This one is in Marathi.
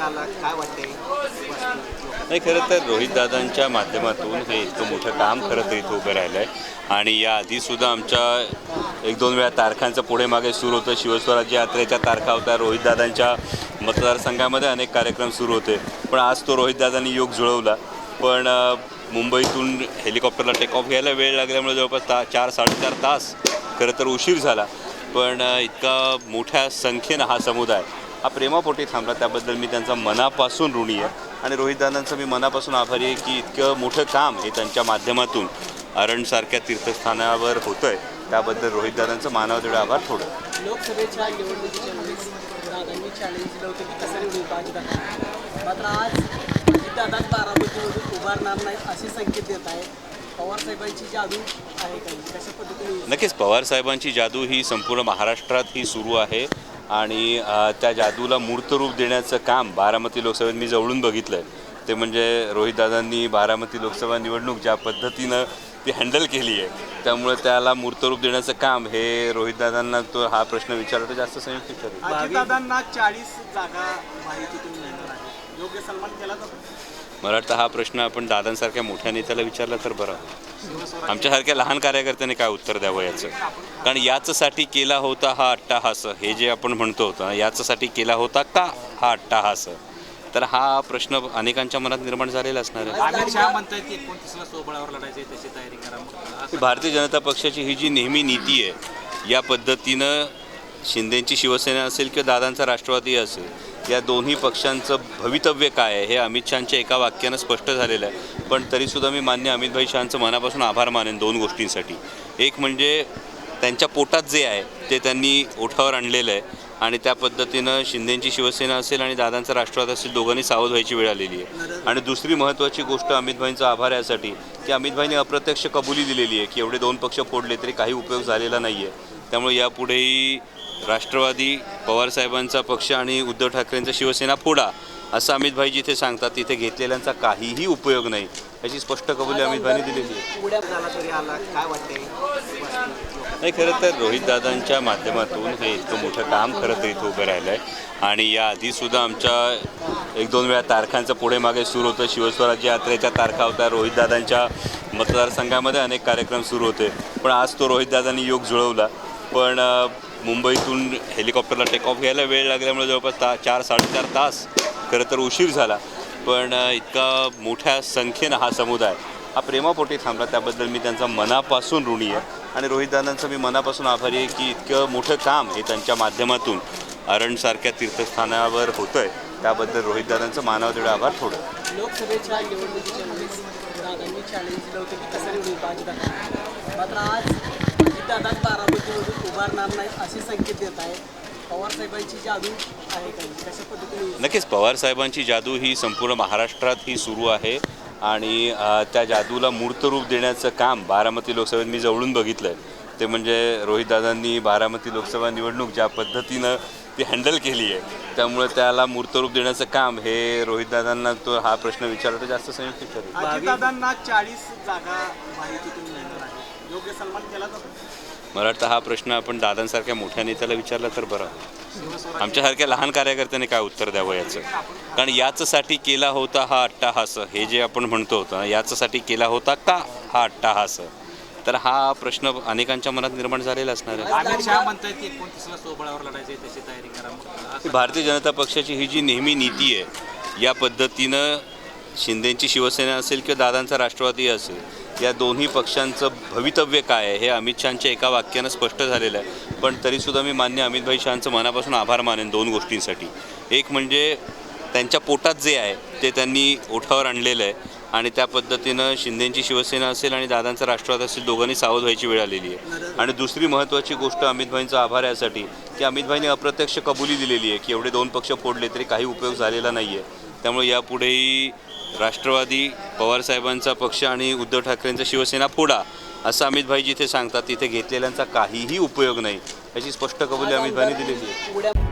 आला काय नाही खरं तर रोहितदादांच्या माध्यमातून हे इतकं मोठं काम खरं तर इथं उभं राहिलं आहे आणि या आधीसुद्धा आमच्या एक दोन वेळा तारखांचं पुढे मागे सुरू होतं. शिवस्वराज्य यात्रेच्या तारखा होत्या. रोहितदादांच्या मतदारसंघामध्ये अनेक कार्यक्रम सुरू होते. पण आज तो रोहितदादांनी योग जुळवला. पण मुंबईतून हेलिकॉप्टरला टेक ऑफ घ्यायला वेळ लागल्यामुळे जवळपास ता चार साडेचार तास खरं तर उशीर झाला. पण इतका मोठ्या संख्येनं हा समुदाय हा प्रेमापोटी थांबला. त्याबद्दल मी त्यांचा मनापासून ऋणी आहे. आणि रोहितदादांचं मी मनापासून आभारी आहे की इतकं मोठं काम हे त्यांच्या माध्यमातून अरणसारख्या तीर्थस्थानावर होतं आहे त्याबद्दल रोहितदादांचं मानावं तेवढं आभार थोडं. लोकसभेच्या निवडणुकीच्या वेळेस दादांनी चॅलेंज दिलं होतं की कसं निवडून बाजीदादा मात्र आज दादा बारामतीमधून उभारणार नाहीत असे संकेत देत आहे पवारसाहेबांची जादू आहे का? कशा पद्धतीने नक्कीच पवार साहेबांची जादू ही संपूर्ण महाराष्ट्रात ही सुरू आहे. आणि त्या जादूला मूर्तरूप देण्याचं काम बारामती लोकसभेत मी जवळून बघितलं आहे ते म्हणजे रोहितदादांनी बारामती लोकसभा निवडणूक ज्या पद्धतीनं ती हँडल केली आहे त्यामुळे त्याला मूर्तरूप देण्याचं काम हे रोहितदादांना तो हा प्रश्न विचारला तर जास्त संयुक्त ठरेल मला वाटतं हा प्रश्न आपण दादांसारख्या मोठ्या नेत्याला विचारला तर बरं. आमच्यासारख्या लहान कार्यकर्त्यांनी काय उत्तर द्यावं याचं? कारण याचसाठी केला होता हा अट्टाहास. हे जे आपण म्हणतो होतं याचसाठी केला होता का हा अट्टाहास? तर हा प्रश्न अनेकांच्या मनात निर्माण झालेला असणार आहे. भारतीय जनता पक्षाची ही जी नेहमी नीती आहे या पद्धतीनं शिंदेची शिवसेना असेल किंवा दादांचा राष्ट्रवादी असेल या दोन्ही पक्षांचं भवितव्य काय आहे हे अमित शहाच्या एका वाक्यानं स्पष्ट झालेलं आहे. पण तरीसुद्धा मी मान्य अमित भाई शहांचं मनापासून आभार मानेन दोन गोष्टींसाठी. एक म्हणजे त्यांच्या पोटात जे आहे ते त्यांनी ओठावर आणलेलं आहे. आणि त्या पद्धतीनं शिंदेची शिवसेना असेल आणि दादांचा राष्ट्रवाद असेल दोघांनी सावध व्हायची वेळ आलेली आहे. आणि दुसरी महत्त्वाची गोष्ट अमितभाईंचा आभार यासाठी की अमितभाईंनी अप्रत्यक्ष कबुली दिलेली आहे की एवढे दोन पक्ष फोडले तरी काही उपयोग झालेला नाही आहे त्यामुळे यापुढेही राष्ट्रवादी पवारसाहेबांचा पक्ष आणि उद्धव ठाकरेंचा शिवसेना फोडा असं अमितभाई जिथे सांगतात तिथे घेतलेल्यांचा काहीही उपयोग नाही. याची स्पष्ट कबुली अमितभाईंनी दिलेली आहे. नाही खरं तर रोहितदादांच्या माध्यमातून हे इतकं मोठं काम खरं तर इथं उभं राहिलं आहे आणि या आधीसुद्धा आमच्या एक दोन वेळा तारखांचं पुढे मागे सुरू होतं. शिवस्वराज्य यात्रेच्या तारखा होत्या. रोहितदादांच्या मतदारसंघामध्ये अनेक कार्यक्रम सुरू होते. पण आज तो रोहितदादांनी योग जुळवला. पण मुंबईतून हेलिकॉप्टरला टेक ऑफ घ्यायला वेळ लागल्यामुळे जवळपास ता चार साडेचार तास खरं तर उशीर झाला. पण इतका मोठ्या संख्येनं हा समुदाय हा प्रेमापोटी थांबला. त्याबद्दल मी त्यांचा मनापासून ऋणी आहे. आणि रोहितदादांचं मी मनापासून आभारी आहे की इतकं मोठं काम हे त्यांच्या माध्यमातून अरणसारख्या तीर्थस्थानावर होतं आहे त्याबद्दल रोहितदादांचं मानावं तेवढं आभार थोडं. लोकसभेच्या निवडणुकीच्या वेळेस दादांनी चॅलेंज दिलं होतं की कसं निवडून बाजीदादा मात्र आज दादा बारामतीमधून उभारणार नाहीत असे संकेत देत आहे पवारसाहेबांची जादू आहे का? कशा पद्धतीने नक्कीच पवार साहेबांची जादू ही संपूर्ण महाराष्ट्रात ही सुरू आहे. आणि त्या जादूला मूर्तरूप देण्याचं काम बारामती लोकसभेत मी जवळून बघितलं आहे ते म्हणजे रोहितदादांनी बारामती लोकसभा निवडणूक ज्या पद्धतीनं ती हँडल केली आहे त्यामुळे त्याला मूर्तरूप देण्याचं काम हे रोहितदादांना तो हा प्रश्न विचारला तर जास्त संयुक्त ठरेल. मला वाटतं हा प्रश्न आपण दादांसारख्या मोठ्या नेत्याला विचारला तर बरं. आमच्यासारख्या लहान कार्यकर्त्यांनी काय उत्तर द्यावं याचं? कारण याचसाठी केला होता हा अट्टाहास हे जे आपण म्हणतो होतं याचसाठी केला होता का हा अट्टाहास? तर हा प्रश्न अनेकांच्या मनात निर्माण झालेला असणार आहे. भारतीय जनता पक्षाची ही जी नेहमी नीती आहे या पद्धतीनं शिंदेची शिवसेना असेल किंवा दादांचा राष्ट्रवादी असेल या दोन्ही पक्षांचं भवितव्य काय आहे हे अमित शहाच्या एका वाक्यानं स्पष्ट झालेलं आहे. पण तरीसुद्धा मी मान्य अमितभाई शहांचं मनापासून आभार मानेन दोन गोष्टींसाठी. एक म्हणजे त्यांच्या पोटात जे आहे ते त्यांनी ओठावर आणलेलं आहे आणि त्या पद्धतीनं शिंदेंची शिवसेना असेल आणि दादांचा राष्ट्रवाद असेल दोघांनी सावध व्हायची वेळ आलेली आहे. आणि दुसरी महत्त्वाची गोष्ट अमितभाईंचा आभार यासाठी की अमितभाईंनी अप्रत्यक्ष कबुली दिलेली आहे की एवढे दोन पक्ष फोडले तरी काही उपयोग झालेला नाही आहे त्यामुळे यापुढेही राष्ट्रवादी पवारसाहेबांचा पक्ष आणि उद्धव ठाकरेंचा शिवसेना फोडा असं अमितभाई जिथे सांगतात तिथे घेतलेल्यांचा काहीही उपयोग नाही याची स्पष्ट कबुली अमितभाईने दिलेली आहे.